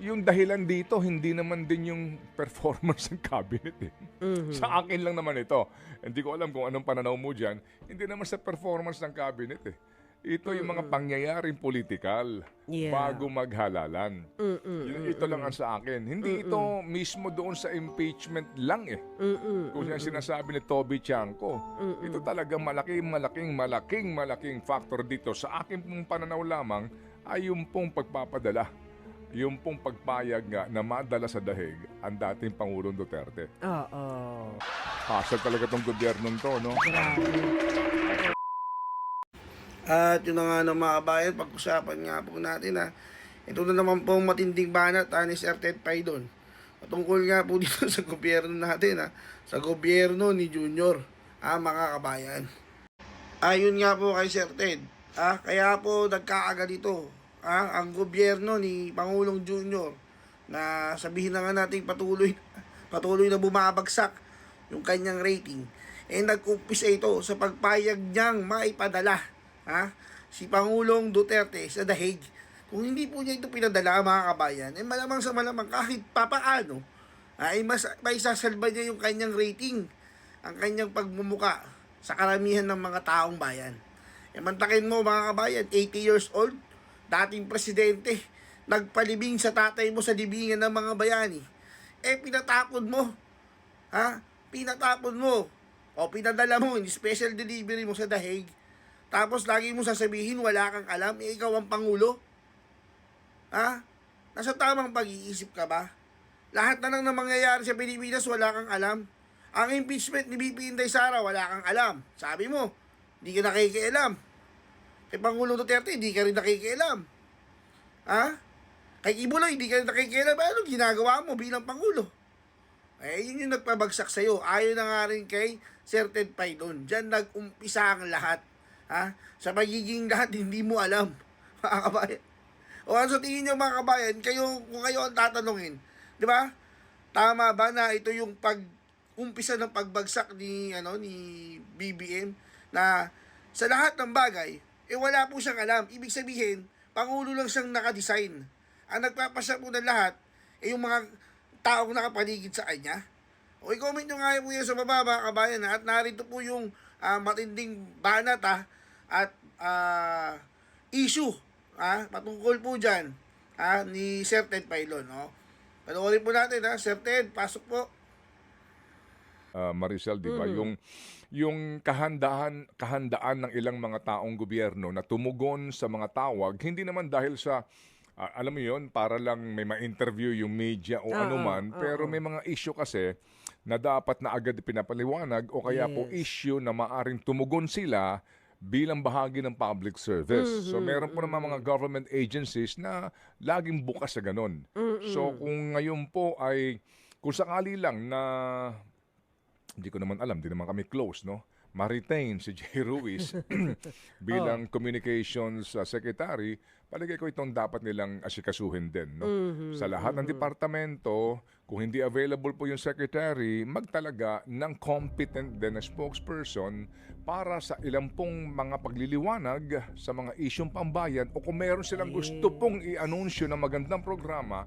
yung dahilan dito, hindi naman din yung performance ng cabinet eh. Mhm. Sa akin lang naman ito. Hindi ko alam kung anong pananaw mo dyan. Hindi naman sa performance ng cabinet eh. Ito yung mga pangyayaring politikal Yeah. bago maghalalan. Mm-mm. Ito lang ang sa akin. Hindi ito mismo doon sa impeachment lang eh. Mm-mm. Kung yan sinasabi ni Toby Chanko, ito talaga malaking, malaking, malaking, malaking factor dito. Sa akin pong pananaw lamang ay yung pong pagpapadala, yung pong pagpayag nga na madala sa dahig ang dating Pangulong Duterte. Oo. Hassle talaga tong gobyernong to, no? At yun na nga ng mga kabayan, pag-usapan nga po natin ha. Ito na naman po matinding banat ha, ni Sir Ted Paidon. Patungkol nga po dito sa gobyerno natin ha. Sa gobyerno ni Junior, ha, mga kabayan. Ayun nga po kay Sir Ted, ha, kaya po nagkakaganito ha, ang gobyerno ni Pangulong Junior na sabihin na nga natin patuloy, patuloy na bumabagsak yung kanyang rating. Eh nag-umpisa ito sa pagpayag niyang maipadala ha, si Pangulong Duterte sa dahig. Kung hindi po niya ito pinadala mga kabayan, eh malamang sa malamang kahit papaano, ay mas may sasalba niya yung kanyang rating, ang kanyang pagmumuka sa karamihan ng mga taong bayan. E mantakin mo mga kabayan, 80 years old, dating presidente, nagpalibing sa tatay mo sa libingan ng mga bayani. Eh pinatapon mo, ha? Pinatapon mo, o pinadala mo, in special delivery mo sa dahig, tapos lagi mo sasabihin wala kang alam, eh ikaw ang pangulo. Ha? Nasa tamang pag-iisip ka ba? Lahat na lang na mangyayari sa Pilipinas wala kang alam. Ang impeachment ni BP Inday Sara wala kang alam. Sabi mo, hindi ka nakikialam. Kay Pangulo Duterte, hindi ka rin nakikialam. Ha? Kay Kibuloy, hindi ka rin nakikialam. Ano ginagawa mo bilang Pangulo? Eh, yun yung nagpabagsak sa'yo. Ayaw na nga rin kay Sir Ted Paidon. Diyan nag-umpisa ang lahat. Ha? Sa magiging lahat, hindi mo alam. Mga kabayan. O ano sa tingin nyo mga kabayan, kayo, kung kayo ang tatanungin, di ba? Tama ba na ito yung pag umpisa ng pagbagsak ni ano ni BBM na sa lahat ng bagay eh wala po siyang alam. Ibig sabihin, pangulo lang siyang nakadesign. Ang nagpapasya po ng lahat eh yung mga taong nakapaligid sa kanya. O i-comment nyo nga po yan sa baba mga kabayan ha? at narito po yung ah, matinding banat ha? at ah, issue ha? patungkol po dyan ha? ni Sir Ted Pailon. No? Panoorin po natin ha, Sir Ted, pasok po. Ah, Maricel, di ba? Yung yung kahandaan kahandaan ng ilang mga taong gobyerno na tumugon sa mga tawag hindi naman dahil sa ah, alam mo yon para lang may ma-interview yung media o Oo, ano man oo. pero may mga issue kasi na dapat na agad pinapaliwanag o kaya po Yes. issue na maaring tumugon sila bilang bahagi ng public service. So meron po naman mga government agencies na laging bukas sa ganun. So kung ngayon po ay kung sakali lang na hindi ko naman alam, di naman kami close, no? Ma-retain si Jay Ruiz. Bilang communications uh, secretary, palagay ko itong dapat nilang asikasuhin din, no? Sa lahat ng departamento, kung hindi available po yung secretary, magtalaga ng competent din na spokesperson para sa ilang pong mga pagliliwanag sa mga isyong pambayan o kung meron silang gusto pong i-anunsyo na magandang programa,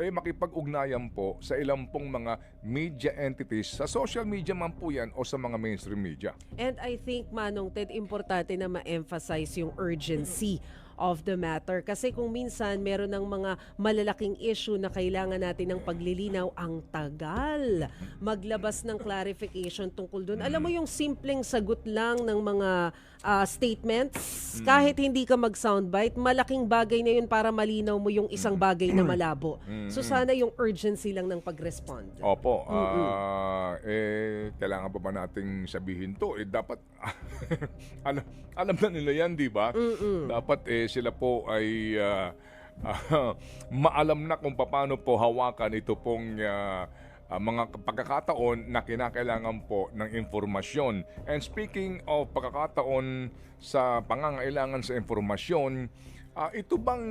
eh makipag-ugnayan po sa ilang pong mga media entities, sa social media man po yan o sa mga mainstream media. And I think, Manong Ted, importante na ma-emphasize yung urgency of the matter. Kasi kung minsan meron ng mga malalaking issue na kailangan natin ng paglilinaw, ang tagal maglabas ng clarification tungkol doon. Alam mo yung simpleng sagot lang ng mga ah, statements, kahit hindi ka mag-soundbite, malaking bagay na yun para malinaw mo yung isang bagay na malabo. So sana yung urgency lang ng pag-respond. Opo, ah, eh, kailangan pa ba nating sabihin to? Eh, dapat, alam, alam na nila yan, di ba? Dapat eh, sila po ay ah, ah, maalam na kung paano po hawakan ito pong ah, ah, mga pagkakataon na kinakailangan po ng informasyon. And speaking of pagkakataon sa pangangailangan sa informasyon, ah, ito bang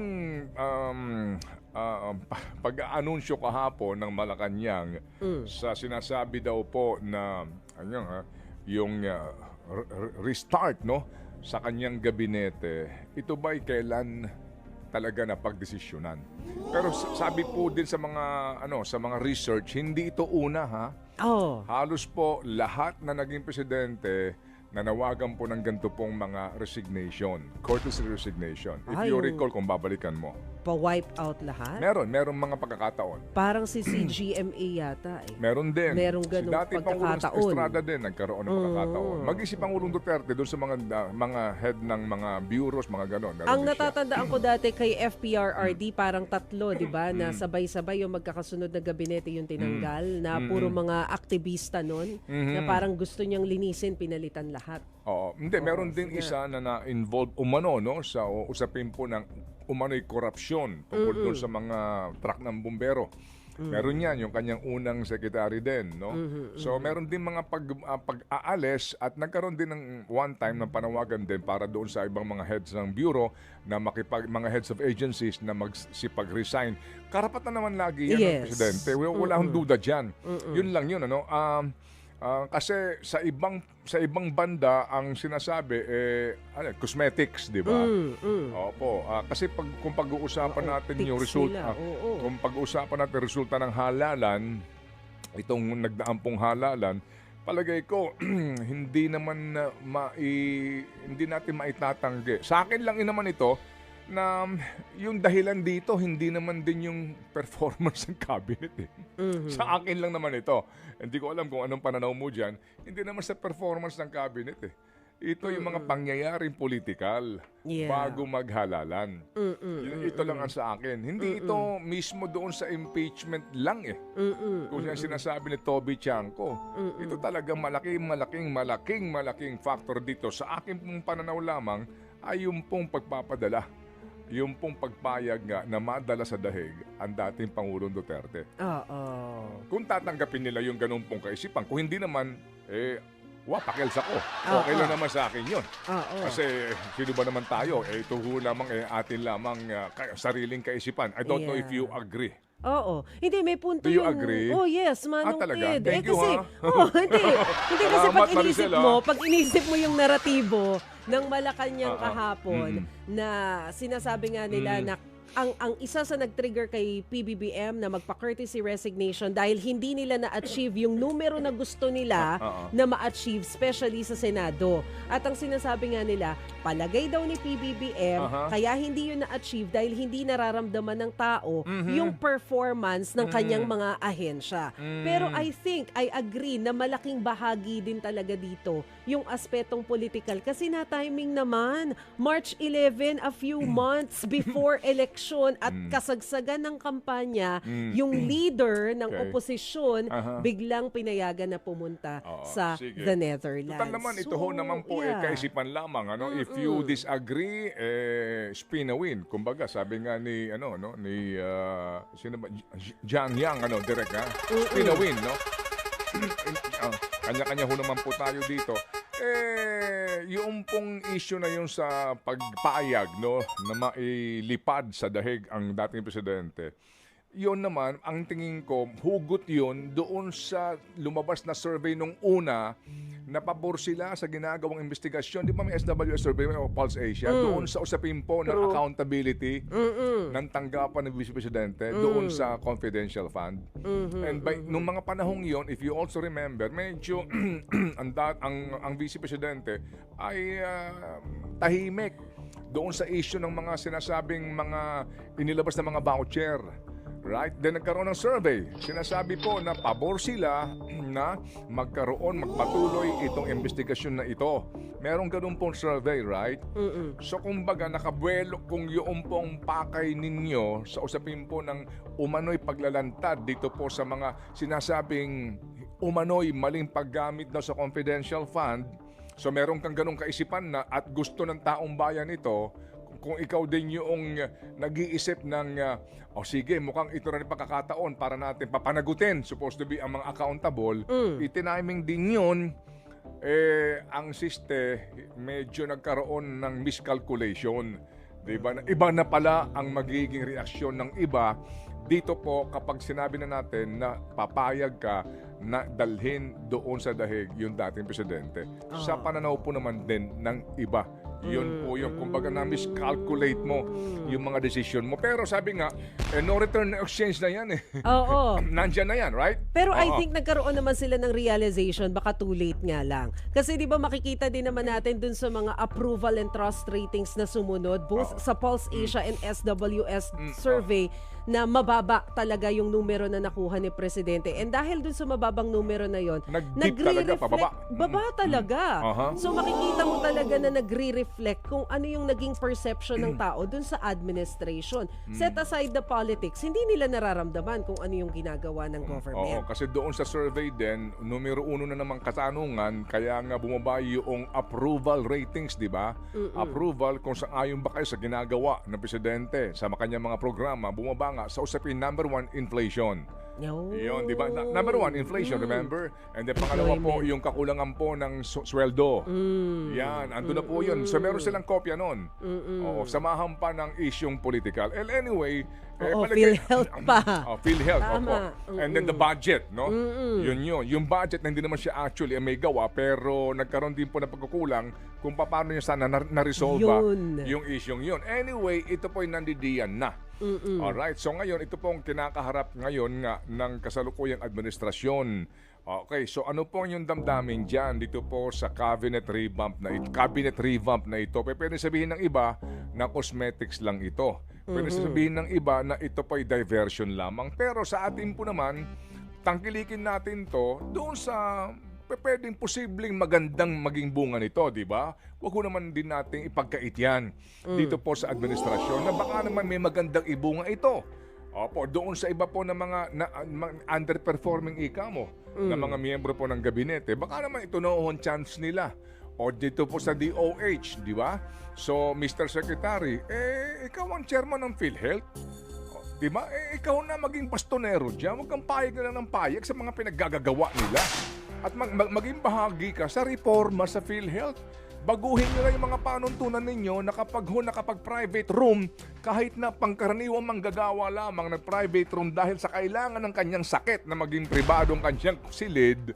um, pa- pag-anunsyo kahapon ng Malacanang sa sinasabi daw po na ano ha, yung re- restart no sa kanyang gabinete, ito ba'y kailan talaga na pagdesisyonan. Pero sabi po din sa mga ano sa mga research, hindi ito una ha. Oh. Halos po lahat na naging presidente nanawagan po ng ganito pong mga resignation, courtesy resignation. If Ay, you recall kung babalikan mo. Pa-wipe out lahat? Meron, meron mga pagkakataon. Parang si CGMA yata eh. Meron din. Merong si ganong dati Pangulong pagkakataon. Mm. Estrada din nagkaroon ng pagkakataon. Maging si Pangulong Duterte doon sa mga ah, mga head ng mga bureaus, mga ganon. meron Ang natatandaan ko dati kay FPRRD, Mm. parang tatlo, di ba, na sabay-sabay yung magkakasunod na gabinete yung tinanggal, na puro mga aktivista nun, na parang gusto niyang linisin, pinalitan lahat. Oo. Hindi, meron din isa na na-involve umano no, sa usapin po ng umano'y korupsyon tungkol doon sa mga truck ng bumbero. Meron yan, yung kanyang unang secretary din. No? So meron din mga pag, ah, pag-aalis at nagkaroon din ng one time ng panawagan din para doon sa ibang mga heads ng bureau na makipag, mga heads of agencies na magsipag-resign. Karapatan naman lagi yan ng Yes. presidente. Wala, akong duda dyan. Yun lang yun. Ano? Um, Ah, kasi sa ibang sa ibang banda ang sinasabi eh ano, cosmetics, 'di ba? Mm, mm. Opo. Ah, kasi pag kung pag-uusapan Oo, natin yung resulta, oo. kung pag-uusapan natin resulta ng halalan, itong nagdaang pong halalan, palagay ko hindi naman na mai hindi natin maitatanggi. Sa akin lang yun naman ito na yung dahilan dito hindi naman din yung performance ng cabinet eh. Mhm. Sa akin lang naman ito. Hindi ko alam kung anong pananaw mo dyan. Hindi naman sa performance ng cabinet eh. Ito yung mga pangyayaring politikal Yeah. bago maghalalan. Mm-mm. Ito lang ang sa akin. Hindi ito mismo doon sa impeachment lang eh. Mm-mm. Kung yan sinasabi ni Toby Chanko, ito talaga malaking, malaking, malaking, malaking factor dito. Sa akin pong pananaw lamang ay yung pong pagpapadala. Yung pong pagpayag nga na madala sa dahig ang dating Pangulong Duterte. Oo. Kung tatanggapin nila yung ganun pong kaisipan, kung hindi naman, eh, wa, pakels ako. Okay lang naman sa akin yun. Oo. Kasi sino ba naman tayo? Eh, ito ho lamang eh, atin lamang ah, ka- sariling kaisipan. I don't know if you agree. Oo. Hindi, may punto Do you yung... agree? Oh, yes, Manong Ah, talaga? Ted. Thank eh, you, kasi, ha? oh, hindi. hindi kasi Salamat, pag inisip Maricel, ha? mo, pag inisip mo yung naratibo ng Malacanang Ah, ah. kahapon Mm. na sinasabi nga nila Mm. na ang ang isa sa nag-trigger kay PBBM na magpa-courtesy resignation dahil hindi nila na-achieve yung numero na gusto nila na ma-achieve, especially sa Senado. At ang sinasabi nga nila, palagay daw ni PBBM, Aha. kaya hindi yun na-achieve dahil hindi nararamdaman ng tao Mhm. yung performance ng Mm. kanyang mga ahensya. Mm. Pero I think, I agree na malaking bahagi din talaga dito yung aspetong political. Kasi na-timing naman, March 11, a few months before election at Mm. kasagsagan ng kampanya, Mm. yung leader ng Okay. oposisyon Aha. biglang pinayagan na pumunta Oo, sa sige. the Netherlands. Total naman, ito ho So, naman po yeah. eh, kaisipan lamang. Ano? If you disagree, eh, spin a win. Kumbaga, sabi nga ni, ano, no, ni, ah, sino ba? Jiang Yang, ano, direct ha? Spin a win, no? Ah, Kanya-kanya ho naman po tayo dito. Eh, yung pong issue na yun sa pagpayag, no, na mailipad sa dahig ang dating presidente, yun naman, ang tingin ko, hugot yun doon sa lumabas na survey nung una na pabor sila sa ginagawang investigasyon. Di ba may SWS survey o Pulse Asia? Doon sa usapin po ng accountability ng tanggapan ng Vice Presidente doon sa confidential fund. And by, nung mga panahong yon, if you also remember, medyo ang, ang, ang Vice Presidente ay ah, tahimik doon sa issue ng mga sinasabing mga inilabas na mga voucher. Right? Then nagkaroon ng survey. Sinasabi po na pabor sila na magkaroon, magpatuloy itong investigasyon na ito. Merong ganun pong survey, right? Mm-mm. So kumbaga nakabuelo kung yung pong pakay ninyo sa usapin po ng umano'y paglalantad dito po sa mga sinasabing umano'y maling paggamit daw sa confidential fund. So meron kang ganong kaisipan na at gusto ng taong bayan ito, kung ikaw din yung uh, nag-iisip ng, uh, oh sige, mukhang ito rin pagkakataon para natin papanagutin, supposed to be ang mga accountable, itiniming din yun, eh, ang siste, medyo nagkaroon ng miscalculation. Diba? Iba na pala ang magiging reaksyon ng iba dito po kapag sinabi na natin na papayag ka na dalhin doon sa dahig yung dating presidente. Sa pananaw po naman din ng iba Yun po yun. Kumbaga na miscalculate mo yung mga decision mo. Pero sabi nga, eh, no return exchange na yan eh. Oo. Nandyan na yan, right? Pero I Oo. think nagkaroon naman sila ng realization, baka too late nga lang. Kasi di ba makikita din naman natin dun sa mga approval and trust ratings na sumunod, both sa Pulse Mm. Asia and SWS survey, na mababa talaga yung numero na nakuha ni Presidente. And dahil dun sa mababang numero na yon, Nag-dip talaga, pababa. Mm. Baba talaga. Aha. So makikita mo talaga na nagre-reflect kung ano yung naging perception ng tao dun sa administration. Mm. Set aside the politics, hindi nila nararamdaman kung ano yung ginagawa ng Oo, government. kasi doon sa survey din, numero uno na namang katanungan, kaya nga bumaba yung approval ratings, di ba? Approval kung sa ayon ba kayo sa ginagawa ng presidente sa kanyang mga programa, bumaba nga sa usapin number one, inflation. Yun, di ba? Na- number one, inflation, remember? And then pangalawa po, yung kakulangan po ng su- sweldo. Yan, ando na po yun. So meron silang kopya nun. Oo, samahan pa ng isyong political. And anyway, Oo, palagay- PhilHealth pa. Oh, PhilHealth, Tama. opo. And then the budget, no? Yun yun. Yung budget na hindi naman siya actually may gawa, pero nagkaroon din po ng pagkukulang kung paano niya sana na- na-resolve Yun. yung isyong yun. Anyway, ito po yung nandidiyan na. Alright, so ngayon, ito pong kinakaharap ngayon nga ng kasalukuyang administrasyon. Okay, so ano po yung damdamin dyan dito po sa cabinet revamp na ito? Cabinet revamp na ito. P- Pwede sabihin ng iba na cosmetics lang ito. Pwede sabihin ng iba na ito po ay diversion lamang. Pero sa atin po naman, tangkilikin natin to doon sa pwedeng posibleng magandang maging bunga nito, di ba? Huwag ko naman din nating ipagkait yan dito po sa administrasyon na baka naman may magandang ibunga ito. Opo, doon sa iba po ng mga na, underperforming ika mo na mga miyembro po ng gabinete, baka naman ito noon chance nila. O dito po sa DOH, di ba? So, Mr. Secretary, eh, ikaw ang chairman ng PhilHealth. O, Di ba? Eh, ikaw na maging bastonero dyan. Huwag kang payag na lang ng payag sa mga pinaggagawa nila. At mag- mag- maging bahagi ka sa reforma sa PhilHealth. Baguhin nyo na yung mga panuntunan ninyo na kapag ho nakapag-private room, kahit na pangkaraniwang manggagawa lamang ng private room dahil sa kailangan ng kanyang sakit na maging pribadong kanyang silid,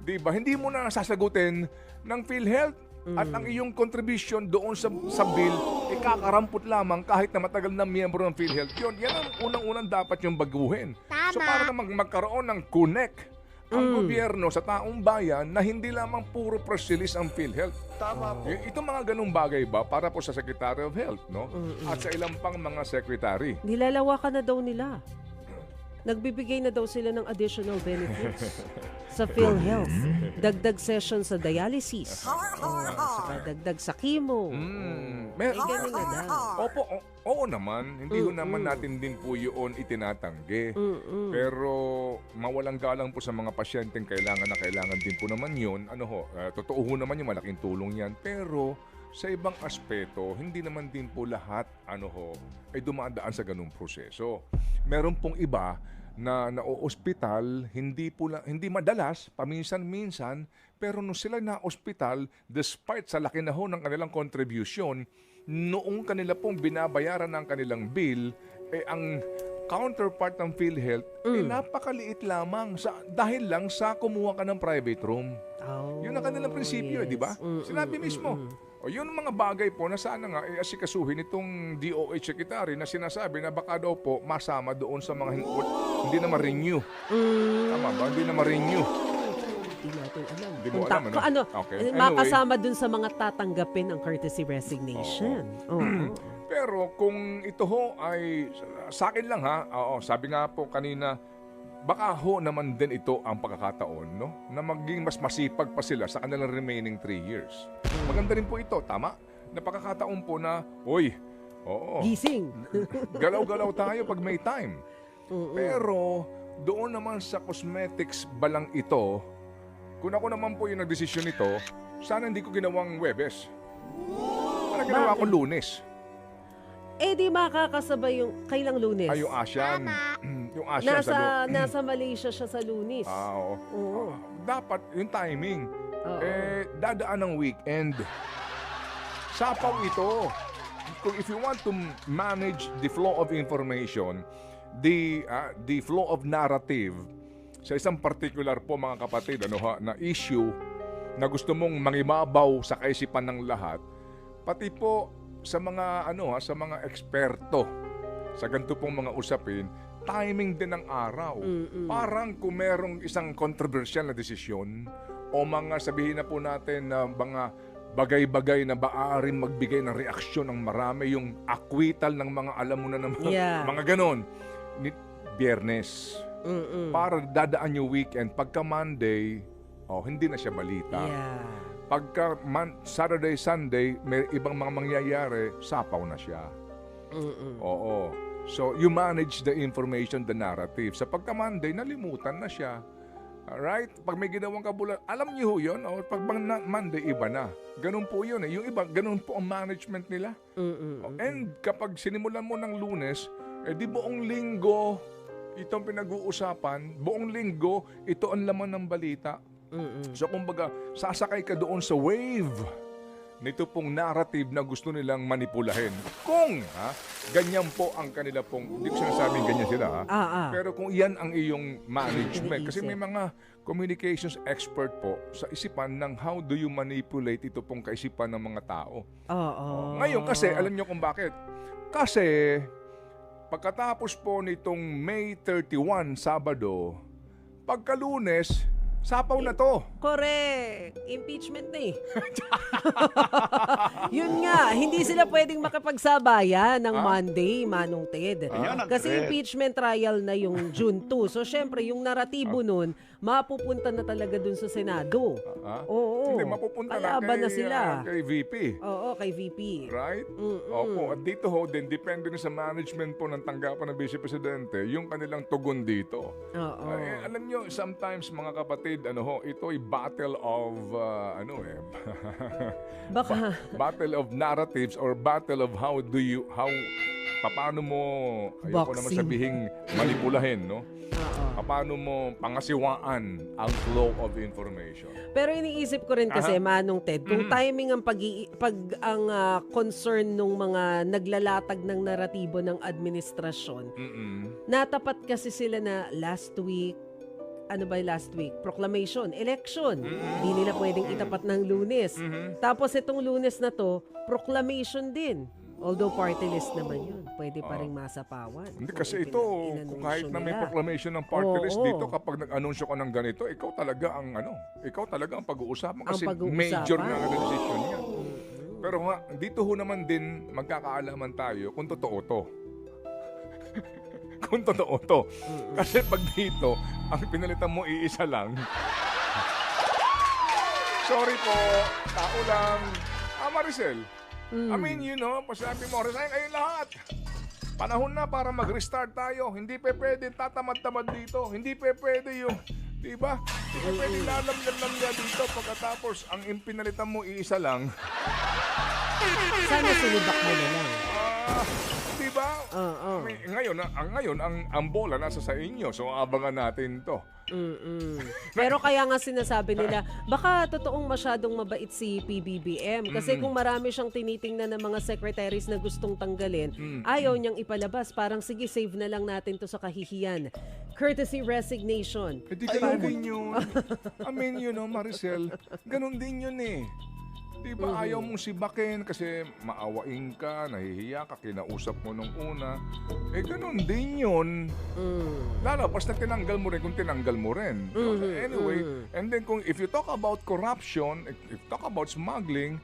di ba? Hindi mo na sasagutin ng PhilHealth at ang iyong contribution doon sa, sa bill, ikakarampot lamang kahit na matagal na miyembro ng PhilHealth yun. Yan ang unang-unang dapat yung baguhin. So para na mag- magkaroon ng connect ang gobyerno sa taong bayan na hindi lamang puro press release ang PhilHealth. Tama po. Itong mga ganung bagay ba para po sa Secretary of Health, no? At sa ilang pang mga secretary. Nilalawakan na daw nila. Nagbibigay na daw sila ng additional benefits sa PhilHealth. Dagdag session sa dialysis. Oh, saka dagdag sa chemo. Mm, May mer- ganun na daw. Opo, o- oo naman. Hindi ho naman natin din po yun itinatanggi. Pero mawalang galang po sa mga pasyenteng kailangan na kailangan din po naman yun. Ano ho, eh, totoo ho naman yung malaking tulong yan. Pero sa ibang aspeto, hindi naman din po lahat ano ho, ay dumadaan sa ganung proseso. Meron pong iba na na-ospital, hindi po la- hindi madalas, paminsan-minsan, pero nung sila na-ospital, despite sa laki na ho ng kanilang contribution, noong kanila pong binabayaran ng kanilang bill, eh ang counterpart ng PhilHealth, eh napakaliit lamang sa, dahil lang sa kumuha ka ng private room. Oh, Yun ang kanilang prinsipyo, eh, di ba? Mm, Sinabi mismo. O yun ang mga bagay po na sana nga eh, asikasuhin itong DOH Secretary na sinasabi na baka daw po masama doon sa mga hin- hindi na ma-renew. Tama ba? Hindi na ma-renew. Hindi natin alam. Hindi mo alam, ano? ano, Okay. eh, Anyway. makasama dun sa mga tatanggapin ng courtesy resignation. Oo. Pero kung ito ho ay sa akin lang ha, oo, sabi nga po kanina, baka ho naman din ito ang pagkakataon, no? Na maging mas masipag pa sila sa kanilang remaining three years. Maganda rin po ito, tama? Na pagkakataon po na, uy, oo, Gising. galaw-galaw tayo pag may time. Pero doon naman sa cosmetics balang ito, kung ako naman po yung nagdesisyon nito, sana hindi ko ginawang Webes. Para ginawa ko lunes. eh di makakasabay yung kailang lunes. Ay, yung Asian. yung Asian nasa, sa lu- nasa Malaysia siya sa lunes. Ah, oo. Oo. Ah, dapat yung timing. Oo. Eh, dadaan ng weekend. Sapaw ito. Kung if you want to manage the flow of information, the ah, the flow of narrative sa isang particular po mga kapatid ano ha, na issue na gusto mong mangimabaw sa kaisipan ng lahat, pati po sa mga ano ha, sa mga eksperto sa ganito pong mga usapin, timing din ng araw. Parang kung merong isang controversial na desisyon o mga sabihin na po natin na mga bagay-bagay na baaring magbigay ng reaksyon ng marami, yung akwital ng mga alam mo na mga, Yeah. mga ganon. Ni, biyernes. Mm-mm. Para dadaan yung weekend. Pagka Monday, oh, hindi na siya balita. Yeah. Pagka man, Saturday, Sunday, may ibang mga mangyayari, sapaw na siya. Mm-mm. Oo. So, you manage the information, the narrative. Sa pagka Monday, nalimutan na siya. Alright? Pag may ginawang kabulan, alam niyo ho yun. O, pag bang na- Monday, iba na. Ganun po yun eh. Yung iba, ganun po ang management nila. Mm-mm. O, And kapag sinimulan mo ng lunes, eh di buong linggo, itong pinag-uusapan, buong linggo, ito ang laman ng balita. Mm-mm. So kumbaga, sasakay ka doon sa wave nito pong narrative na gusto nilang manipulahin. Kung, ha, ganyan po ang kanila pong, hindi ko sinasabing ganyan sila, ha, Ah, ah. pero kung iyan ang iyong management, kasi may mga communications expert po sa isipan ng how do you manipulate ito pong kaisipan ng mga tao. Oo. Ngayon kasi, alam nyo kung bakit? Kasi, pagkatapos po nitong May 31, Sabado, pagka lunes, sapaw na to. Correct. Impeachment na eh. Yun nga, hindi sila pwedeng makapagsabayan ng Monday, Manong Ted. Ang Kasi impeachment trial na yung June 2. So syempre, yung naratibo nun, mapupunta na talaga dun sa Senado. Ha? Oo. Hindi, mapupunta na Kalaban kay, na sila. ah, kay VP. Oo, kay VP. Right? Mm-mm. Opo. At dito ho, din, depende rin sa management po ng tanggapan ng Vice Presidente, yung kanilang tugon dito. Oo. Eh, alam nyo, sometimes mga kapatid, ano ho, ito ay battle of, ah, ano eh, Baka, battle of narratives or battle of how do you, how, paano mo, ayoko naman Boxing. sabihing manipulahin, no? oo. Paano mo pangasiwaan ang flow of information. Pero iniisip ko rin kasi, Aha. Manong Ted, kung Mhm. timing ang pag, pag ang ah, concern nung mga naglalatag ng naratibo ng administrasyon, Mm-mm. natapat kasi sila na last week, ano ba yung last week? Proclamation, election. Hindi nila pwedeng itapat ng lunes. Mhm. Tapos itong lunes na to, proclamation din. Although party list naman yun, pwede pa rin masapawan. Hindi kung kasi ipina- ito, kung kahit na may nila. proclamation ng party Oo. list dito, kapag nag-anunsyo ka ng ganito, ikaw talaga ang ano, ikaw talaga ang pag-uusapan kasi pag-uusapan. major na ang decision niya. Pero nga, dito ho naman din magkakaalaman tayo kung totoo to. kung totoo to. Kasi pag dito, ang pinalitan mo iisa lang. Sorry po, tao lang. Ah, Maricel, I mean, you know, pasabi mo, resign kayo lahat. Panahon na para mag-restart tayo. Hindi pe pwede tatamad-tamad dito. Hindi pe pwede yung, di ba? Hindi pe pwede lalamyan-lamyan dito pagkatapos ang impinalitan mo iisa lang. Sana sinibak mo na lang. Ah, di ba? Oo. May- Ngayon, ang, ang ngayon, ang, ang bola nasa sa inyo. So, abangan natin to. Mm-mm. Pero kaya nga sinasabi nila, baka totoong masyadong mabait si PBBM. Kasi kung marami siyang tinitingnan ng mga secretaries na gustong tanggalin, ayaw niyang ipalabas. Parang sige, save na lang natin to sa kahihiyan. Courtesy resignation. Eh, di ganun din yun. I mean, you know, Maricel, ganun din yun eh. Di ba ayaw mong sibakin kasi maawain ka, nahihiya ka, kinausap mo nung una. Eh, ganun din yun. Mm. Lalabas na tinanggal mo rin kung tinanggal mo rin. Anyway, and then kung if you talk about corruption, if you talk about smuggling,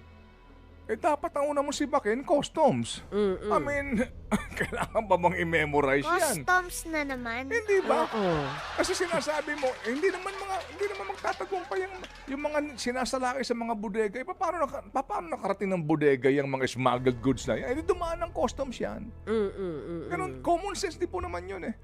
eh dapat ang una mo sibakin, customs. I mean, kailangan ba bang i-memorize yan? Customs na naman. Hindi ba? Oo. Kasi sinasabi mo, eh, hindi naman mga hindi naman magtatagumpay yung yung mga sinasalaki sa mga bodega. Eh, paano naka, paano nakarating ng bodega yung mga smuggled goods na yan? Eh, dumaan ng customs yan. Mm-mm-mm. Ganun, common sense di po naman yun eh.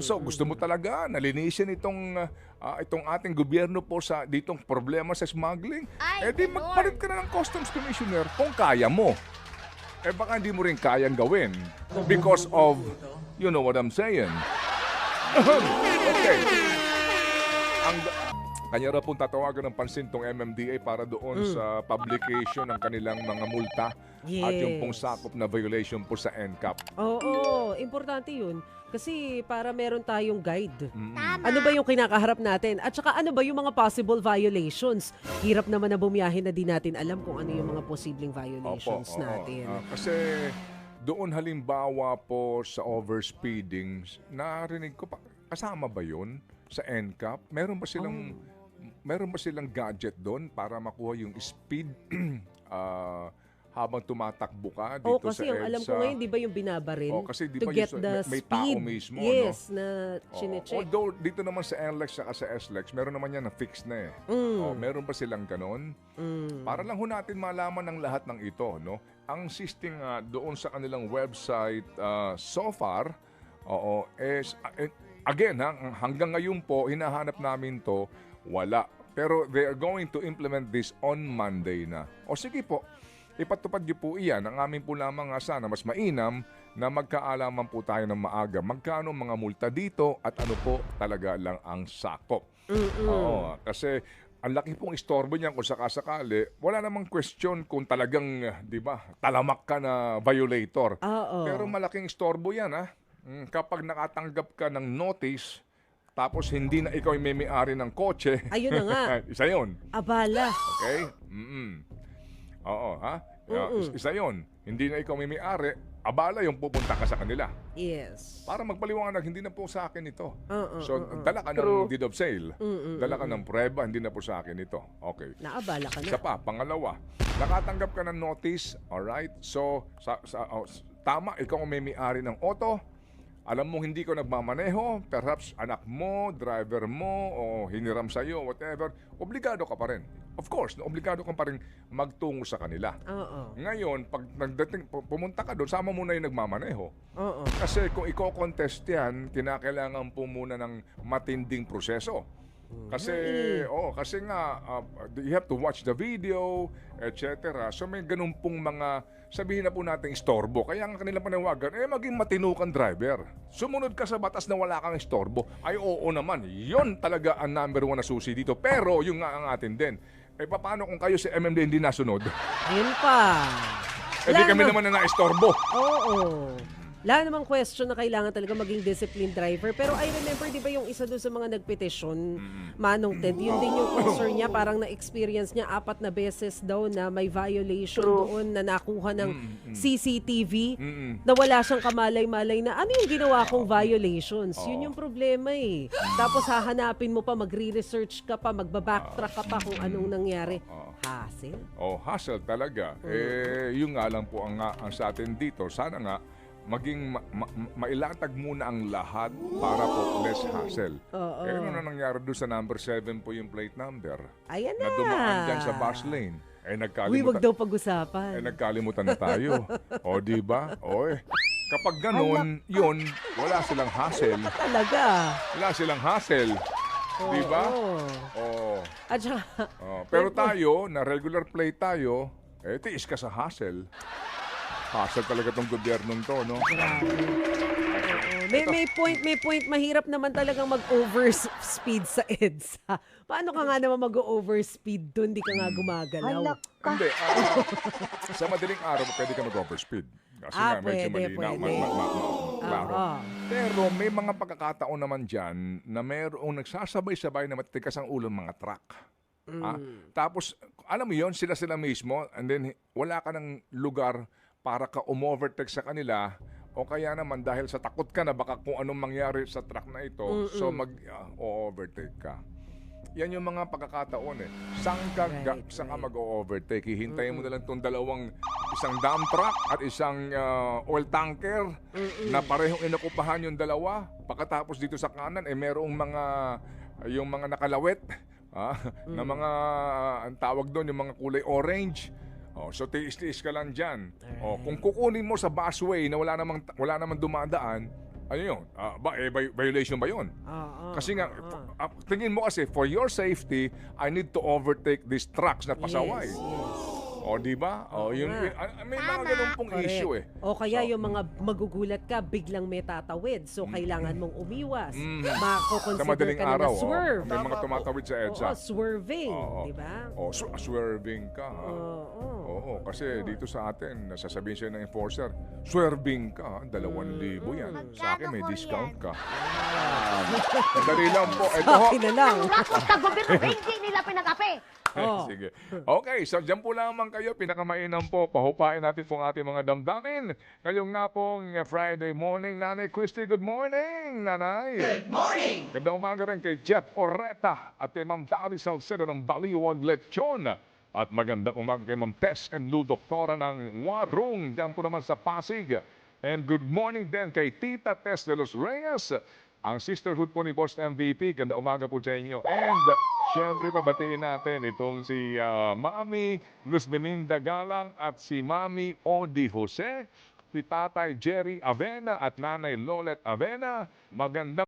So, gusto mo talaga nalinisin itong ah, itong ating gobyerno po sa ditong problema sa smuggling? Ay, eh di magpalit ka na ng customs commissioner kung kaya mo. Eh baka hindi mo rin kayang gawin because of, you know what I'm saying. okay. Ang, Kanya raw pong tatawagan ng pansin tong MMDA para doon sa publication ng kanilang mga multa at yung pong Yes. sakop na violation po sa NCAP. Oo, importante yun. Kasi para meron tayong guide. Mm. Ano ba yung kinakaharap natin? At saka ano ba yung mga possible violations? Hirap naman na bumiyahin na di natin alam kung ano yung mga posibleng violations oo. natin. Ah, kasi doon halimbawa po sa overspeeding, narinig ko pa, kasama ba yun sa NCAP? Meron ba silang, Oh. meron ba silang gadget doon para makuha yung speed ah, habang tumatakbo ka dito sa kasi yung alam ko EDSA? ngayon, di ba yung binabaril? Oo, kasi di to ba get yung- the may- may tao speed. mismo, yes, na Oo. chinecheck. Although dito naman sa NLEX at sa SLEX, meron naman yan na fix na eh. Mm. Oh, meron ba silang ganon? Mm. Para lang ho natin malaman ng lahat ng ito, no? Ang sisting nga doon sa kanilang website uh, so far, oo, is uh, again ha, hanggang ngayon po hinahanap namin to, wala. Pero they are going to implement this on Monday na. O sige po, ipatupad niyo po iyan. Ang amin po lamang nga sana mas mainam na magkaalaman po tayo ng maaga. Magkano mga multa dito at ano po talaga lang ang sakop. Oo, kasi ang laki pong istorbo niyan kung sakasakali, wala namang question kung talagang, di ba, talamak ka na violator. Oo. Pero malaking istorbo yan, ha? Mm, Kapag nakatanggap ka ng notice, tapos hindi na ikaw yung may-ari ng kotse. Ayun na nga. isa yun. Abala. Okay? Mm Oo, ha? Yeah, is- Isa yun. Hindi na ikaw may may-ari, abala yung pupunta ka sa kanila. Yes. Para magpaliwanag, hindi na po sa akin ito. Oo, so, oo, dala ka ng deed of sale. Mm, mm, dala ka ng prueba, hindi na po sa akin ito. Okay. Naabala ka Isa na. pa, pangalawa, nakatanggap ka ng notice, alright? So, sa, sa, oh, s- tama, ikaw ang may may-ari ng auto, alam mo hindi ko nagmamaneho, perhaps anak mo, driver mo, o hiniram sa'yo, whatever, obligado ka pa rin. Of course, obligado ka pa rin magtungo sa kanila. Oo. Ngayon, pag nagdating, pu- pumunta ka doon, sama mo na yung nagmamaneho. Oo. Kasi kung iko-contest yan, kinakailangan po muna ng matinding proseso. Kasi, oh, kasi nga, uh, you have to watch the video, etc. So may ganun pong mga, sabihin na po natin, istorbo. Kaya ang kanilang panawagan, eh maging matinukan driver. Sumunod ka sa batas na wala kang istorbo. Ay oo naman, yon talaga ang number one na susi dito. Pero yung nga ang atin din, eh paano kung kayo si MMD hindi nasunod? Ayun pa. Eh di kami na- naman na naistorbo. Oo. Wala namang question na kailangan talaga maging disciplined driver. Pero I remember, di ba yung isa doon sa mga nagpetisyon, Manong Ted, yun din yung concern niya. Parang na-experience niya apat na beses daw na may violation doon na nakuha ng CCTV. Na wala siyang kamalay-malay na ano yung ginawa kong violations. Yun yung problema eh. Tapos hahanapin mo pa, magre-research ka pa, magbabacktrack ka pa kung anong nangyari. Hassle. Oh, hassle talaga. Eh, yung nga lang po ang, ang sa atin dito. Sana nga, maging ma- ma- mailatag muna ang lahat para po less hassle. Oo. Eh, ano na nangyari doon sa number 7 po yung plate number? Ayan na. Na dumaan dyan sa bus lane. Eh, Uy, wag nagkalimutan, daw eh, pag-usapan. nagkalimutan na tayo. o, di ba? O, eh. Kapag ganun, yun, wala silang hassle. Talaga. Wala silang hassle. Di ba? Oo. Oh. At saka, Oh, pero tayo, na regular plate tayo, eh, tiis ka sa hassle. Hassle talaga tong gobyernong to, no? May, may point, may point. Mahirap naman talagang mag-overspeed sa EDSA. Paano ka nga naman mag-overspeed doon? Di ka nga gumagalaw. Hindi. ah, sa madaling araw, pwede ka mag-overspeed. Kasi Ah, nga, medyo pwede, malinaw. pwede. Ma, ma, ma, ma- klaro. Oo. Pero may mga pagkakataon naman dyan na mayroong nagsasabay-sabay na matitikas ang ulo ng mga truck. Ah, Mm. tapos, alam mo yon sila sila mismo, and then wala ka ng lugar para ka umovertake sa kanila o kaya naman dahil sa takot ka na baka kung anong mangyari sa truck na ito, so mag-overtake ka. Yan yung mga pagkakataon eh. Saan ka, Right, saan ka right. mag-overtake? Hihintayin mo na lang itong dalawang, isang dump truck at isang ah, oil tanker na parehong inakupahan yung dalawa. Pagkatapos dito sa kanan, eh merong mga, yung mga nakalawit, ah, na mga, ang tawag doon, yung mga kulay orange. Oh, so tiis-tiis ka lang diyan. Oh, kung kukunin mo sa busway na wala namang wala namang dumadaan, ano 'yun? Ah, ba eh, vi- violation ba 'yon? Oo. Kasi nga, pa- ah, tingin mo kasi, for your safety, I need to overtake these trucks na pasaway. Yes, yes. O, di ba? O, Oo yung, nga. ah, may mga Tama. ganun pong Correct. issue eh. O kaya So- yung mga magugulat ka, biglang may tatawid. So, kailangan mong umiwas. Mm. Mako-consider Sa madaling ka na araw, na swerve. oh, may mga tumatawid sa EDSA. Oo, swerving. Oo. Di ba? Oh, sw- swerving ka. ha? Oo. Oo, kasi dito sa atin, sasabihin sa'yo ng enforcer, swerving ka, dalawang libo yan. Sa akin may Magkano discount ka. Ah, Dali lang po. Ito ho. Akin na lang. Rakot ka gobyerno, hindi nila pinagapi. Oh. Sige. Okay, so dyan po lamang kayo. Pinakamainam po. Pahupain natin po ang ating mga damdamin. Ngayong nga pong Friday morning. Nanay Christy, good morning, Nanay. Good morning. Ganda umaga rin kay Jeff Oreta at kay Ma'am Dari Salcedo ng Baliwag Lechon. At maganda umaga kay Ma'am Tess and Lou Doktora ng Warung. Diyan po naman sa Pasig. And good morning din kay Tita Tess de los Reyes. Ang sisterhood po ni Boss MVP, ganda umaga po sa inyo. And syempre pabatiin natin itong si ah, Mami Luz Belinda Galang at si Mami Odi Jose, si Tatay Jerry Avena at Nanay Lolet Avena. Magandang